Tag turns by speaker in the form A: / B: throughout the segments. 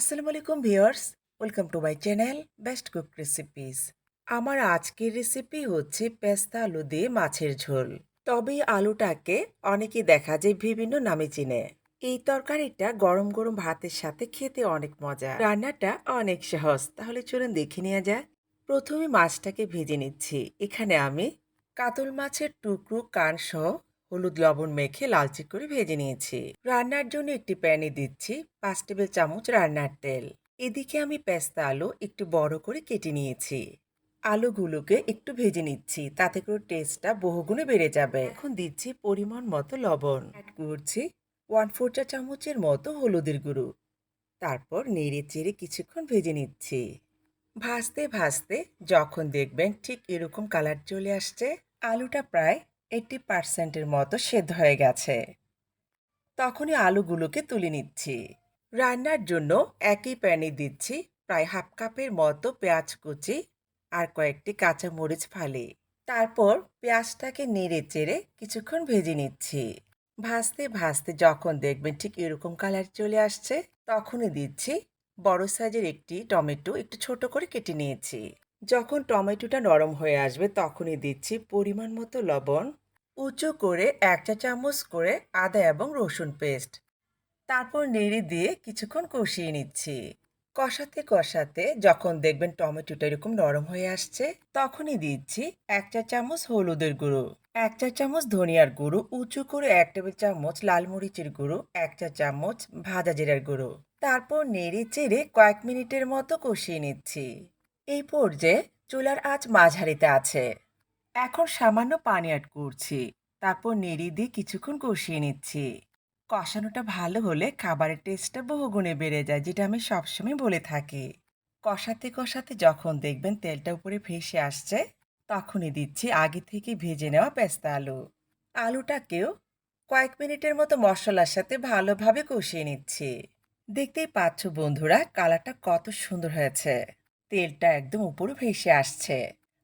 A: আসসালামু আলাইকুম viewers, welcome to my channel best cook recipes. আমার আজকের রেসিপি হচ্ছে পেস্তা আলু দিয়ে মাছের ঝোল। তবে আলুটাকে অনেকেই দেখা যায় বিভিন্ন নামে চিনে। এই তরকারিটা গরম গরম ভাতের সাথে খেতে অনেক মজা। রান্নাটা অনেক সহজ। তাহলে চলুন দেখে নেওয়া যাক। প্রথমে মাছটাকে ভেজে নিচ্ছি। এখানে আমি কাতল মাছের টুকরো কান সহ হলুদ লবণ মেখে লালচে করে ভেজে নিয়েছি। রান্নার জন্য একটি প্যানে দিচ্ছি পাঁচ টেবিল চামচ রান্নার তেল। এদিকে আমি পেস্তা আলু একটু বড় করে কেটে নিয়েছি। আলুগুলোকে একটু ভেজে নিচ্ছি, তাতে করে টেস্টটা বহুগুণে বেড়ে যাবে। এখন দিচ্ছি পরিমাণ মতো লবণ। অ্যাড করছি ওয়ান ফোর চা চামচের মতো হলুদের গুঁড়ো। তারপর নেড়ে চেড়ে কিছুক্ষণ ভেজে নিচ্ছি। ভাজতে ভাজতে যখন দেখবেন ঠিক এরকম কালার চলে আসছে, আলুটা প্রায় এইটটি পার্সেন্টের মতো সেদ্ধ হয়ে গেছে। তখনই আলুগুলোকে তুলে নিচ্ছি। রান্নার জন্য একই প্যানে দিচ্ছি প্রায় হাফ কাপের মতো পেঁয়াজ কুচি আর কয়েকটি কাঁচা মরিচ ফালি। তারপর পেঁয়াজটাকে নেড়ে চেড়ে কিছুক্ষণ ভেজে নিচ্ছি। ভাজতে ভাজতে যখন দেখবেন ঠিক এরকম কালার চলে আসছে, তখনই দিচ্ছি বড় সাইজের একটি টমেটো একটু ছোট করে কেটে নিয়েছি। যখন টমেটোটা নরম হয়ে আসবে তখনই দিচ্ছি পরিমাণ মতো লবণ। উঁচু করে এক চা চামচ করে আদা এবং রসুন পেস্ট। তারপর নেড়ে দিয়ে কিছুক্ষণ কষিয়ে নিচ্ছি। কষাতে কষাতে যখন দেখবেন টমেটোটা এরকম নরম হয়ে আসছে, তখনই দিচ্ছি এক চা চামচ হলুদের গুঁড়ো, এক চা চামচ ধনিয়ার গুঁড়ো, উঁচু করে এক টেবিল চামচ লাল মরিচের গুঁড়ো, এক চা চামচ ভাজা জিরার গুঁড়ো। তারপর নেড়ে চেড়ে কয়েক মিনিটের মতো কষিয়ে নিচ্ছি। এই পর্যায়ে চুলার আঁচ মাঝারিতে আছে। এখন সামান্য পানি অ্যাড করছি। তারপর নেড়ি দিয়ে কিছুক্ষণ কষিয়ে নিচ্ছি। কষানোটা ভালো হলে খাবারের টেস্টটা বহুগুণে বেড়ে যায়, যেটা আমি সবসময় বলে থাকি। কষাতে কষাতে যখন দেখবেন তেলটা উপরে ভেসে আসছে, তখনই দিচ্ছি আগে থেকে ভেজে নেওয়া পেস্তা আলু। আলুটাকেও কয়েক মিনিটের মতো মশলার সাথে ভালোভাবে কষিয়ে নিচ্ছি। দেখতেই পাচ্ছ বন্ধুরা কালারটা কত সুন্দর হয়েছে। তেলটা একদম উপরে ভেসে আসছে।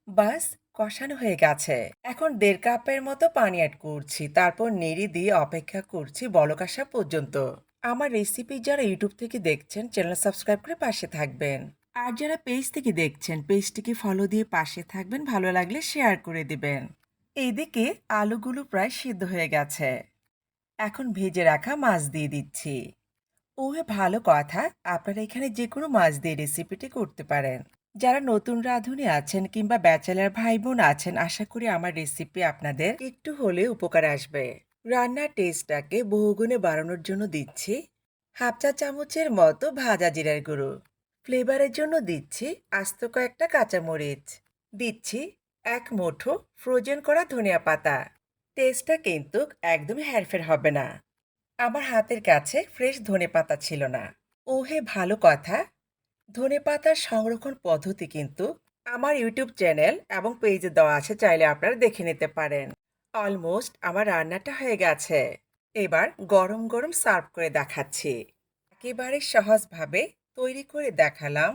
A: বাস কষানো হয়ে গেছে। এখন দেড় কাপের মতো পানি অ্যাড করছি, তারপর নেড়ে দিয়ে অপেক্ষা করছি বলক আসা পর্যন্ত। আমার রেসিপি যারা ইউটিউব থেকে দেখছেন চ্যানেল সাবস্ক্রাইব করে পাশে থাকবেন। আর যারা পেজ থেকে দেখছেন পেজটিকে ফলো দিয়ে পাশে থাকবেন, ভালো লাগলে শেয়ার করে দিবেন। এইদিকে আলুগুলো প্রায় সিদ্ধ হয়ে গেছে। এখন ভেজে রাখা মাছ দিয়ে দিচ্ছি। ওহে, ভালো কথা। আপনারা এখানে যে কোনো মাছ দিয়ে রেসিপিটি করতে পারেন। যারা নতুন রাঁধুনি আছেন কিংবা ব্যাচেলার ভাই বোন আছেন, আশা করি আমার রেসিপি আপনাদের একটু হলে উপকার আসবে। রান্নার টেস্টটাকে বহুগুণে বাড়ানোর জন্য দিচ্ছি হাফ চা চামচের মতো ভাজা জিরার গুঁড়ো। ফ্লেভারের জন্য দিচ্ছি আস্ত কয়েকটা কাঁচামরিচ। দিচ্ছি এক মুঠো ফ্রোজেন করা ধনিয়া পাতা। টেস্টটা কিন্তু একদমই হেরফের হবে না। আমার হাতের কাছে ফ্রেশ ধনে পাতা ছিল না। ওহে, ভালো কথা। ধনে পাতার সংরক্ষণ পদ্ধতি কিন্তু আমার ইউটিউব চ্যানেল এবং পেজে দেওয়া আছে, চাইলে আপনারা দেখে নিতে পারেন। অলমোস্ট আমার রান্নাটা হয়ে গেছে। এবার গরম গরম সার্ভ করে দেখাচ্ছি। একেবারে সহজভাবে তৈরি করে দেখালাম।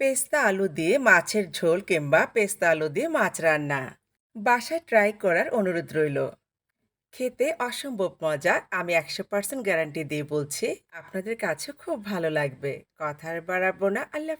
A: পেস্তা আলু দিয়ে মাছের ঝোল কিংবা পেস্তা আলু দিয়ে মাছ রান্না। বাসায় ট্রাই করার অনুরোধ রইল। খেতে অসম্ভব মজা আমি একশো পার্সেন্ট গ্যারান্টি দিয়ে বলছি, আপনাদের কাছে খুব ভালো লাগবে। কথার বাড়াবো না। আল্লাহ